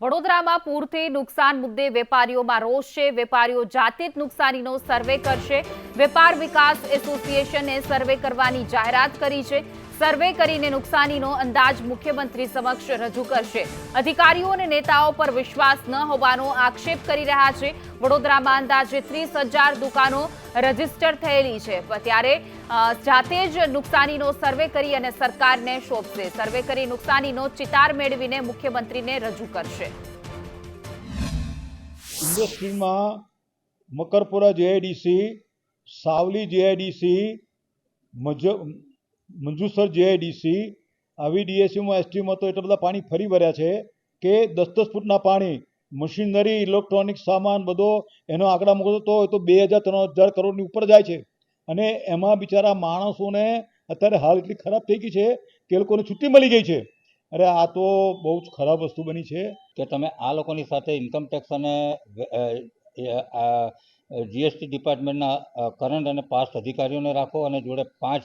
વડોદરામાં પૂરથી નુકસાન મુદ્દે વેપારીઓમાં રોષ છે. વેપારીઓ જાતે જ નુકસાનીનો સર્વે કરશે. વેપાર વિકાસ એસોસિએશને સર્વે કરવાની જાહેરાત કરી છે. સર્વે કરીને નુકસાનીનો અંદાજ મુખ્યમંત્રી સમક્ષ રજૂ કરશે. અધિકારીઓ અને નેતાઓ પર વિશ્વાસ ન હોવાનો આક્ષેપ કરી રહ્યા છે. વડોદરામાં અંદાજે ત્રીસ હજાર દુકાનો રજિસ્ટર થયેલી છે. ત્યારે જાતે જ નુકસાનીનો સર્વે કરી અને સરકારને સોંપશે સર્વે કરી નુકસાનીનો ચિતાર મેળવીને મુખ્યમંત્રીને રજૂ કરશે. ઇન્ડસ્ટ્રીમાં મકરપુરા જેઆઈડીસી સાવલી જેઆઈડીસી મજ મંજુસર જેઆઈડીસી આવી ડીએસસીમાં એસટીમાં તો એટલા બધા પાણી ફરી ભર્યા છે કે દસ દસ ફૂટના પાણી, મશીનરી, ઇલેક્ટ્રોનિક સામાન બધો એનો આંકડા મૂકતો તો એ તો બે હજાર, ત્રણ હજાર કરોડની ઉપર જાય છે. અને એમાં બિચારા માણસોને અત્યારે હાલ એટલી ખરાબ થઈ ગઈ છે કે લોકોને છુટ્ટી મળી ગઈ છે. અરે આ તો બહુ જ ખરાબ વસ્તુ બની છે. કે તમે આ લોકોની સાથે ઇન્કમ ટેક્સ અને જીએસટી ડિપાર્ટમેન્ટના કરંટ અને પાસ્ટ અધિકારીઓને રાખો અને જોડે પાંચ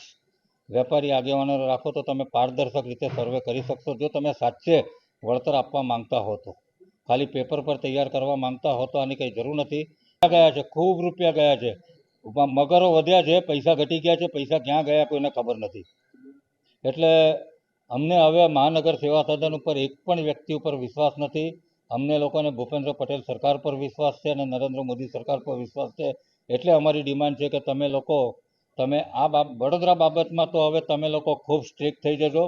વેપારી આગેવાનો રાખો તો તમે પારદર્શક રીતે સર્વે કરી શકશો. જો તમે સાચે વળતર આપવા માંગતા હો તો. ખાલી પેપર પર તૈયાર કરવા માંગતા હો તો આની કંઈ જરૂર નથી. ગયા છે? ખૂબ રૂપિયા ગયા છે. મગરો વધ્યા છે, પૈસા ઘટી ગયા છે, પૈસા ક્યાં ગયા કોઈને ખબર નથી. એટલે અમને હવે મહાનગર સેવા સદન ઉપર એક પણ વ્યક્તિ ઉપર વિશ્વાસ નથી. અમને લોકોને ભૂપેન્દ્ર પટેલ સરકાર પર વિશ્વાસ છે અને નરેન્દ્ર મોદી સરકાર પર વિશ્વાસ છે. એટલે અમારી ડિમાન્ડ છે કે તમે લોકો તમે આ બાબ વડોદરા બાબતમાં તો હવે તમે લોકો ખૂબ સ્ટ્રિક્ટ થઈ જજો.